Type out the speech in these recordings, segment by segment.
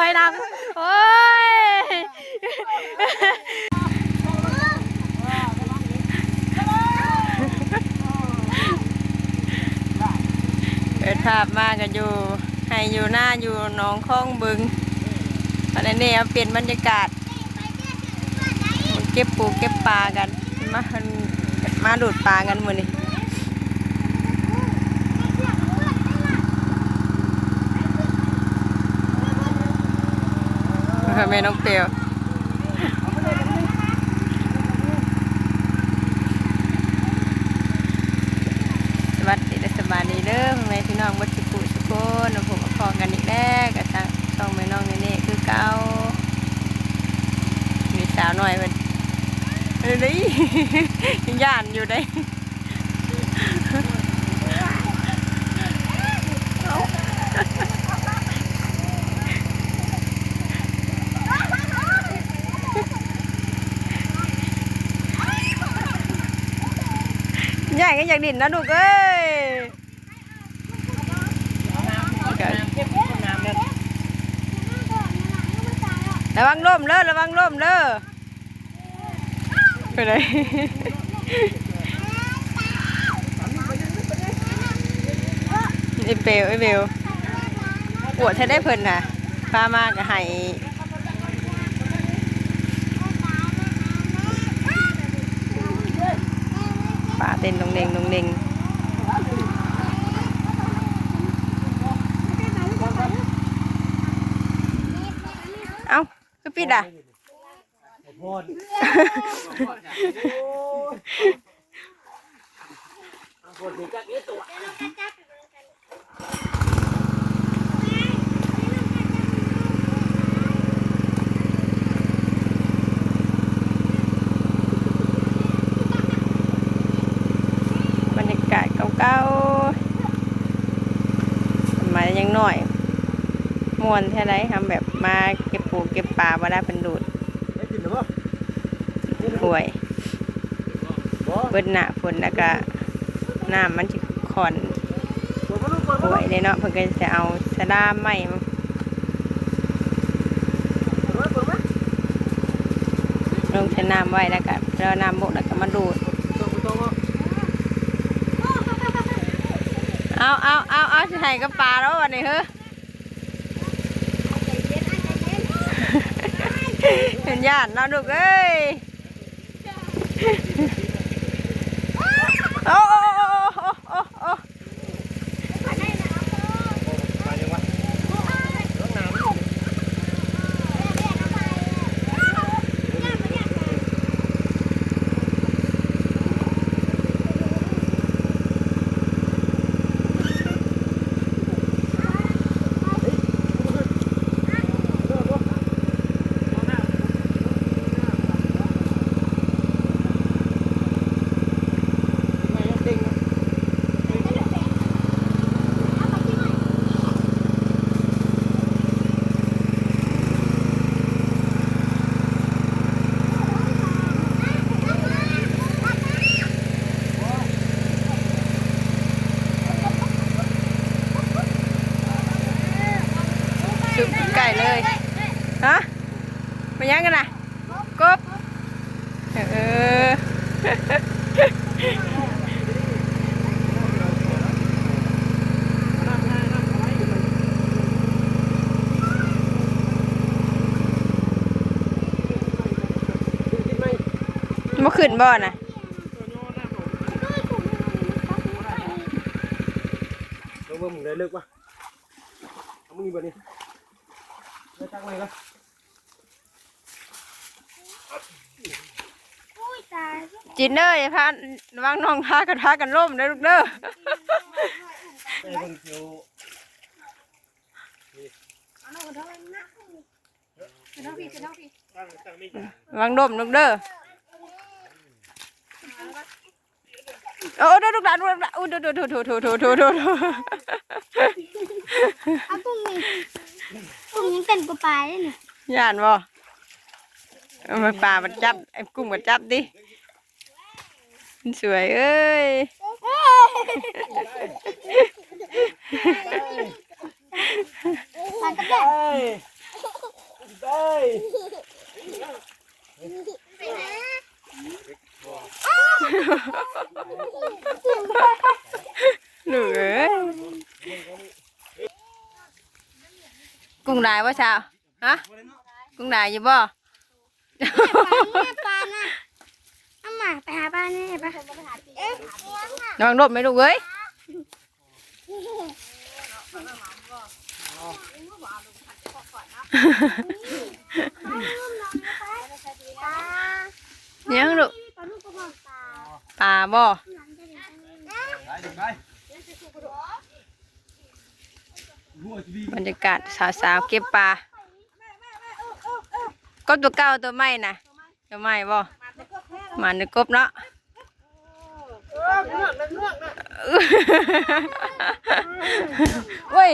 อยนำโอ้ยเปิดภาพมากันอยู่ ให้อยู่หน้าอยู่น้องคลองบึงตอนนี้เนี่ยเปลี่ยนบรรยากาศ เก็บปูเก็บปลากัน มามาดูดปลากันมือนี่ แม่น้องเปียวสวัสดีและสบายดีเด้อแม่พี่น้องวัดสุกุสุโคนเราผมมาพอกันอีกแล้วกับทางช่องแม่น้องนี่นี่คือเก้ามีสาวหน่อยเพิ่นเออนี่ยังย่านอยู่ได้ ใหญ่ก็อยากดิ่นนะลูกเอ้ยระวังล่มเด้อระวังล่มเด้อไปไหนไอเบลไอเบลปวดถ้ได้เพลินน่ะพามากก็ให้ป่า เต้นลงเด้งลงเด้งเอ้าคือปิดอะโพดโพดนี่ก็เอ๊ะตัว บรรยากาศเก่าๆสมั ยยังน้อยม่วนแท้ไรทำแบบมาเก็บปูเก็บปลามาได้เป็นดูดได้กินหรือเปล่าป่วยบ่เบิดหน้าฝนแล้วก็น้ำมันจะขอนบ่บ่ลูกบ่บ่ป่วยเลยเนาะเพิ่นก็จะเอาสะดามไม้มาบ่บ่บ่ลงใช้น้ำไว้แล้วก็แล้วน้ำบกแล้วก็มาดูด ต้องต้องบ่ เอาเอาเอาเอาสิให้กับปลาแล้ววันนี้เฮ้อเห็นญาติเนาะลูกเอ้ยโอ้โอ้โอ้โอ้โอ้ มาจังวะรถน้ำ ซุปไก่เลยฮะ มายังกันนะกบเออมาขึ้นบ่อนะลงเบิ่งมึงได้เลิกป่ะเอามึงบ่นี่ได้ตักไหมล่ะ จินเด้ออย่าพาระวังน้องพากันพากันล่มเด้อลูกเด้อไปเบิ่งเที่ยวตั้งตั้งไม่จ้ะระวังล่มลูกเด้อโอ้เด้อลูกหลานลูกหลานอู้ดูดูดูดูดูดูดูดูเอากุ้งนี่กุ้งยังเป็นกว่าปลาเลยนี่ย่านบ่เอามาป่ามันจับไอ้กุ้งมันจับดิมัน สวยเอ้ยไปไหนูเอ้ยกุ้งได้ป่ะชาวฮะกุ้งได้ยี่บ่ เลี้ยงอะระวังรถไหมลูกเอ้ยเนี่ยลูกปลาลูกกระบอกปลาปลาบ่หลังจะเห็นไปเดี๋ยวไปรั่วจะดีบรรยากาศสาวๆเก็บปลาก็ตัวเก่าตัวใหม่น่ะตัวใหม่บ่มานึกกบเนาะ เว้ย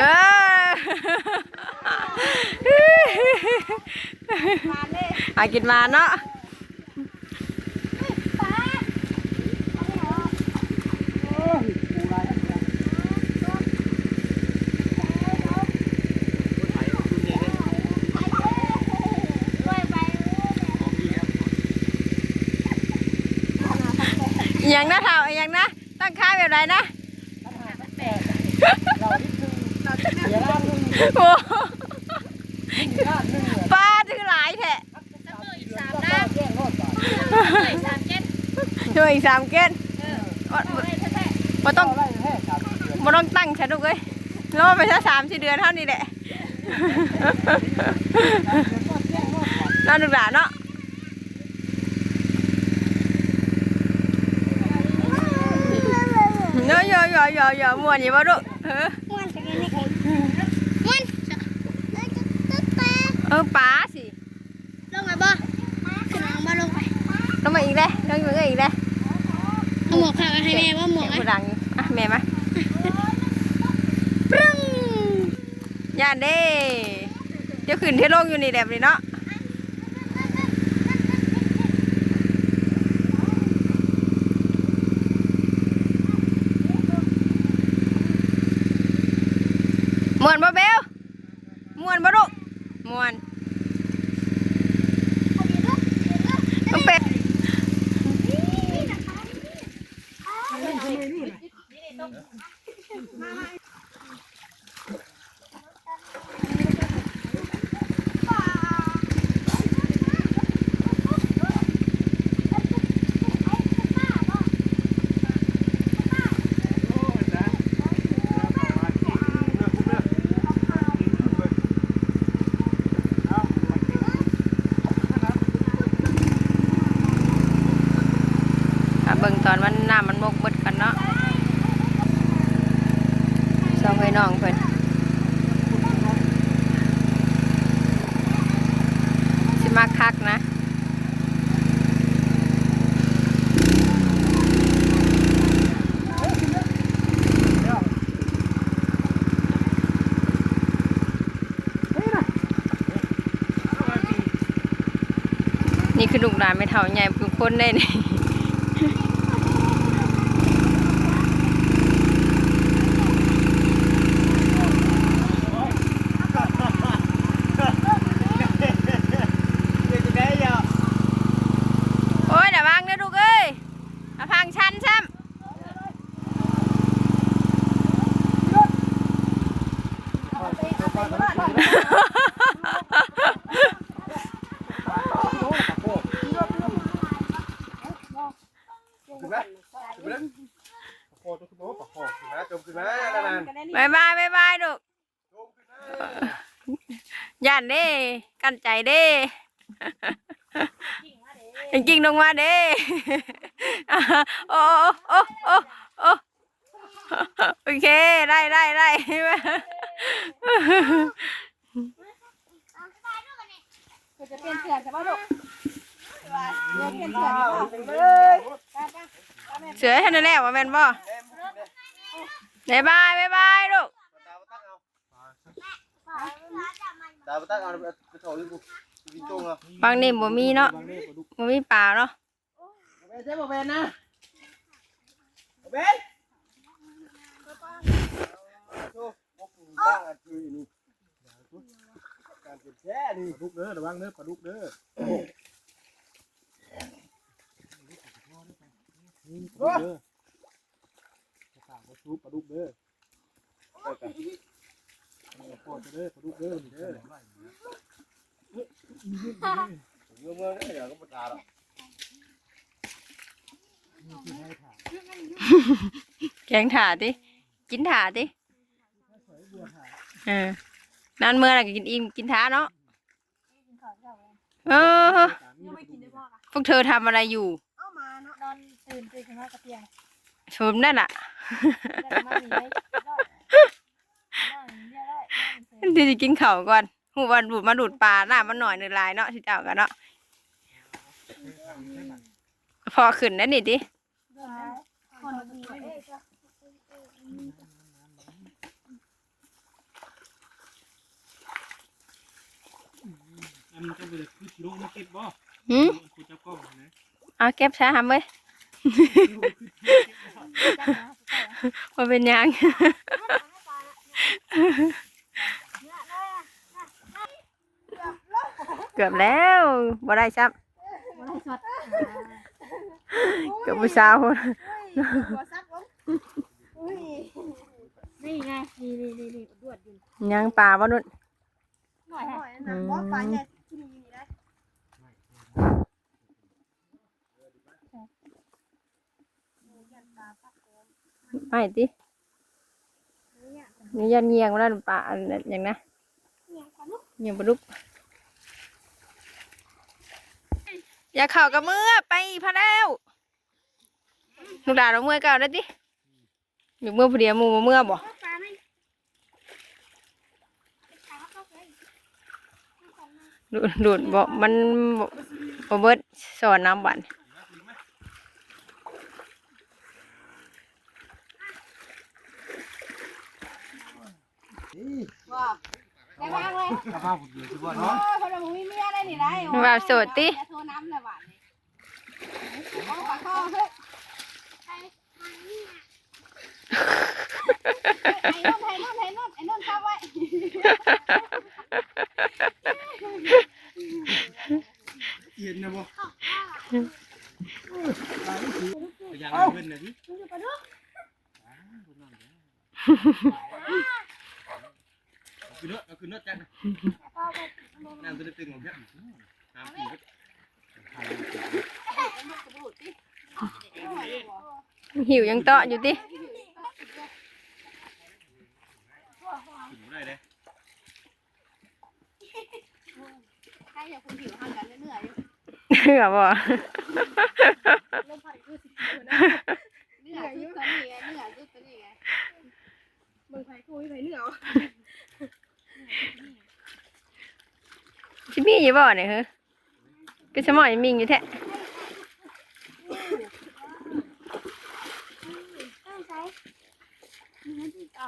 เอออากินมาเนาะ อห ย่างนะเท่าอหย่างนะ ตั้งค่ายแบบไรนะโอ้ป้าถือหลายแท้ช่วยอีกสามเกณฑ์มาต้องมาต้องตั้งฉันลูกเอ้ยรอไปสักสามสี่เดือนเท่านี้แหละน่าดูหลานเนาะ เนาะ ยอยอยอยอม่วนอยู่บ่ลูกเออม้วนจะกินนี่ม้วนเอ้ยจะตึ๊ดปลาเออป๋าสิลงไปบ่ขึ้นลงบ่ลงไปต้องมาอีกเลยต้องอยู่อีกเลยเอาหมวกขาวให้แม่ว่าหมวกผู้ดังอะแม่มาปรึ้งย่านเด้เดี๋ยวขึ้นเที่ยวลงอยู่นี่แบบนี้เนาะม่วนบ่เบลม่วนบ่ลูกม่วนต้องเป็น ค่ะเบิ่งตอนวันน้ำมันมกเบิดกันเนาะสองไอ้น้องเพิ่นสิมาคักนะ นี่คือ ลูกหลานไม่เท่าใหญ่ทุกคนได้นี่ โอ้ยเดี๋ยววางเด้อลูกเอ้ยเอาพังชันซ้ำ ขึ้นไหมขึ้นไหมปะโคตัวขึ้นมาปะโคขึ้นมาจมขึ้นมานาน บายบายบายบายลูก ๆจมขึ้นมา ย่านเด้ กันใจเด้จริงๆลงมาเด้โอ้โอ้โอ้โอ้โอเค ได้ได้ได้จะเปลี่ยนเสื้อใช่ป่ะลูกเดี๋ยวเปลี่ยนเสื้อใช่ป่ะเลยเสือให้นั่นแหละว่าแม่นบ่บายบายบายบายลูก ตาตั้งเอาไปถอดดิบุกินจงเหรอบางนี่บ่มีเนาะบ่มีปลาเนาะเบนใช่ป่ะเบนนะเบนโอ้โหตั้งอะคือนี่การเป็นแช่นี่ปลาดุกเด้อระวังเด้อปลาดุกเด้อเด้อฝากมาซุปปลาดุกเด้อไปกันโคตรเด้อปลาดุกเด้อเด้อเมื่อเมื่อเนี่ยก็มาตาละแกงถ่าติกินถ่าติเออนั่นเมื่อไหร่ก็กินอิ่มกินท้าเนาะเออยังไม่กินได้บ่ค่ะพวกเธอทำอะไรอยู่เอามาเนาะนอนตื่นตื่นขึ้นมากระเตียงชมนั่นน่ะ แล้วมาหนีได้ได้นั่งเดียวได้ นั่งเสร็จที่จะกินข้าวก่อนหูวันดูดมาดูดปลาหน้ามันหน่อยหนึ่งลายเนาะที่เจ้ากันเนาะพอขึ้นแล้วนี่ดิคนดีไม่ได้ก็อันจะไปคือชิโร่มาเก็บบ่หืมคุณจับกล้องนะเอาเก็บช้าทำเว้ยมาเป็นหยัง กือบแล้วบ่ได้ซับบ่ได้สดเกือบผู้สาวหัวซักลงอุ้ยนี่ไงนี่นี่นี่นี่ดวดอยู่ยังปลาบ่นุ่นหน่อยหน่อยนะบ่ปลาใหญ่ที่นี่นี่ได้ไม่ตินี่ยันเงียงมาแล้วปลาอันนั้นอย่างนะเนี่ยกันลูกเงียงปลาดุก อย่าเข่ากับมือไปพะแล้วลูกดาเราเมื่อเก่าได้ดิอยู่เมื่อผู้เดียวมูบ่เมื่อบ่ปลาไม่ปลาเข้าไปดูดดูดบ่มันบ่บ่เบิดสอนน้ำบันนี่ว้า ได้บ้างเลยข้าวผ้าผมอยู่ที่บ้านโอ้เนาะยคนละมึงมีเมียได้นี่ได้ว่าโสดติ โทรน้ำเลยหวานเลยเอาปากคอเฮ้ย ใครทางนี้นะ ไอ้นุ่นไอ้นุ่นไอ้นุ่นไอ้นุ่นเข้าไว้ เย็นนะบ่ เข้าข้า อย่างเพิ่นน่ะพี่ มันอยู่ปลาดุก คือเนาะคือเนาะจัง เอาไป น้ำจะตึงของแค่น้ำปีก หิวยั งเตาะอยู่ติถึงได้เลยใครอยากคุณผิวห่างกันเหนื่อยเหลือบ่ลมพัดคือสิบกิโลนะเหนื่อยยุบตัวนี้ไงเหนื่อยยุบตัวนี้ไงมึงไผ่คุยไผ่เหนื่อยสิมีอยู่บ่เนี่ยเฮ้อก็สมอยมิงอยู่แท้ ต้องใช้นี่ที่ต่อ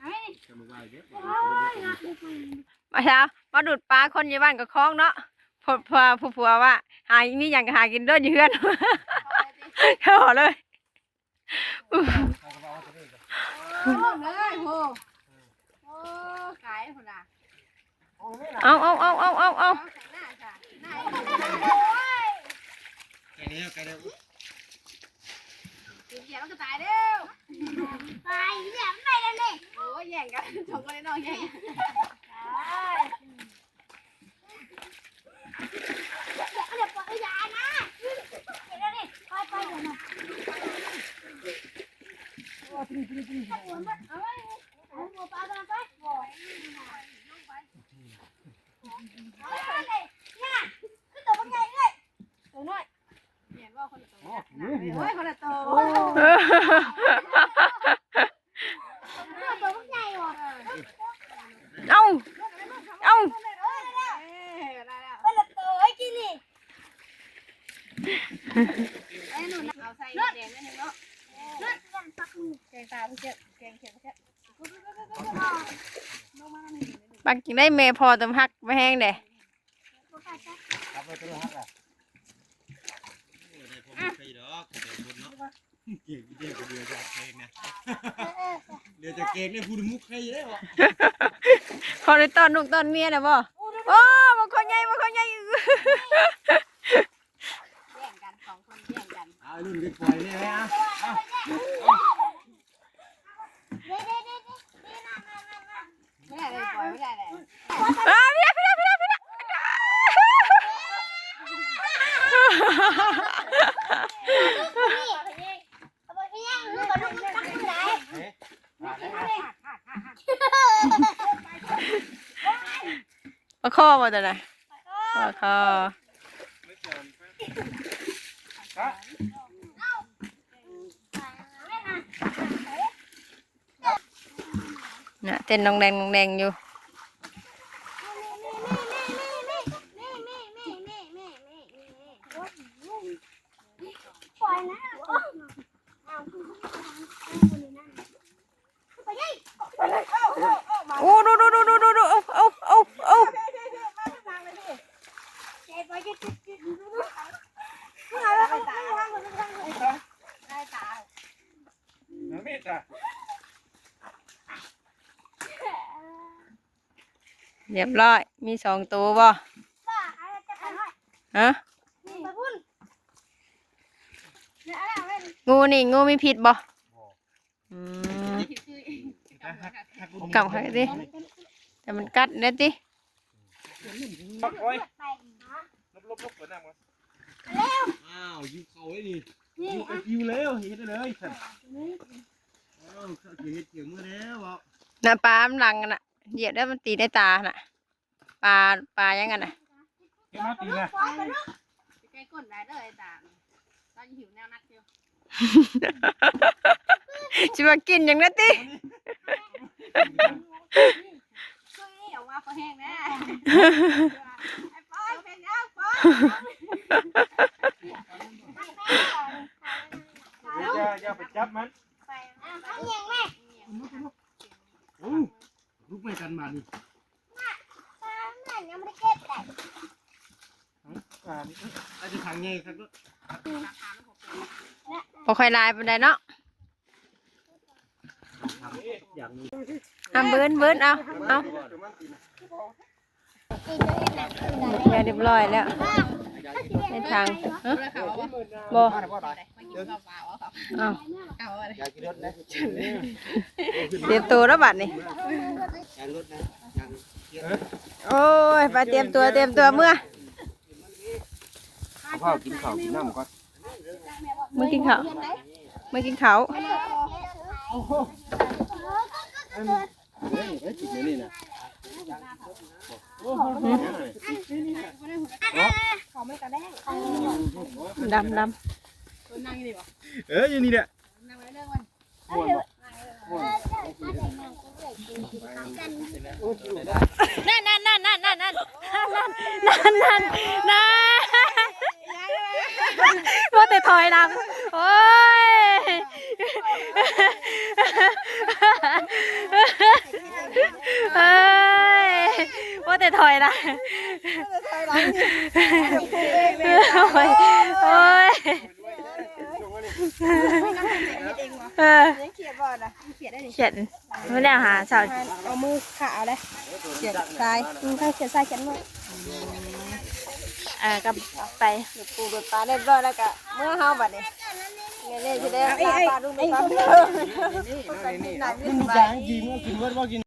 ไอ้ จะมาว่าเยอะ โอ้ยนะดูไป มาเช้ามาดูดปลา คนอยู่บ้านกับคลองเนาะพอพอผู้ผัวว่า หามีอย่างก็หากินเด้วยอยู่เฮือนเขาบอกเลยโอ้เลยโหโอ้ขายคนละเอาเอาเอาเอาเอาเอาเอาใส่หน้าจ้ะหน้าไก่เดียวไก่เดียวกินเขียวก็ตายเด้อไปเดี๋ยวไปแล้วนี่โอ้ยแย่งกันชงกันเลยน้องแย่ง เดี๋ยวเดี๋ยวปล่อยยานะเดี๋ยวนี่ไปไปเดี๋ยวนะเอาไว้เอาหัวปลาตัวนั้นไปเอาไว้เลยเนี่ยคือตัวมันใหญ่เลย ตัวน้อยเห็นว่าคนละตัว อ๋อ โอ้ นี่ ยคนละตัว เออ ตัว ปักกินได้เมพอตำฮักไปแห้งเด้ครับไปตัวฮักอะไก่ดอกเดี๋ยวคนเนาะเก่งเดียวเดียวจะเก่งนะเดี๋ยวจะเก่งเนี่ยพูดมุกใครได้วะพอได้ตอนลูกตอนเมียนะบ่โอ้บางคนใหญ่บางคนใหญ่แย่งกันสองคนแย่งกันอ่ารุ่นเด็กโปเอาไปที่ย่าง ออพี่พี่พี่พี่เอาข้อมาจากไหนเอาข้อ น่ะเต้นนองแดงนองแดงอยู่ปล่อยนะไปยัยโอ้ดูดูดูดูดูดูเอาเอาเอาเอา เรียบร้อย มีสองตัวบ่ฮะงูนี่งูมีผิดบ่กลับใครดิแต่มันกัดเด็ดิน้ามาอ้าวยิงเขาไอ้นี่ยิ้ยิเร็เห็นเลยน้หาปลาหลังกัน่ะ เหยียบแล้วมันตีในตาน่ะ ปลาปลายังกันน่ะเห็นมาตีนะปล่อยกันลูกใกล้ก้นได้เด้อไอ้ตาเราหิวแนวนักเดียวสิมากินอย่างนั้นติช่วยนี่ออกมาพอแห้งแน่ไอ้ปอยเป็นยังปอยอย่าอย่าไปจับมันเอาอย่างแม่โอ้ ลูกไม่กันมาดิปลาแม่ยังไม่ได้เก็บเลยอ่านี่อาจจะทางไงครับก็บ่ค่อยลายปานใดเนาะอย่างนี้อะเบิ้นเบิ้นเอาเอาตีตัวเองนะคือได้ เรียบร้อยแล้วในทางฮบ่เอาเตรียมตัวแล้วบัดนี่โอ้ยไปเตรียมตัวเตรียมตัวเมื่อข้าวกินข้าวกินน้ำก่อนเมื่อกินข้าวเมื่อกินข้าว ดงดำดตัวนั่งนี่บ่เอ้ยนี่แหละนั่งไว้เรื่องวันำนั่นนั่นนั่นนั่นนั่นนั่นนั่นนั่นนั่นว่าแต่ถอยหลังโอ้ยเฮ้ยว่าแต่ ถอยหลังโอ้ยโอ้ยเออยังเขียดบ่ล่ะเขียดได้เขียนไม่ได้หาสาวเอามือขาเอาเลยเขียดทรายอืมถ้าเขียดทรายเขียนมืออ่อกับไปหลุดปูหลุดปลาเรียบร้อยแล้วก็เมื่อเฮาบัดนี้เนี่ยเนี่ยจะได้ปลาปลาดุกปลาเพิ่มกินจางกินว่ากินรถว่ากิน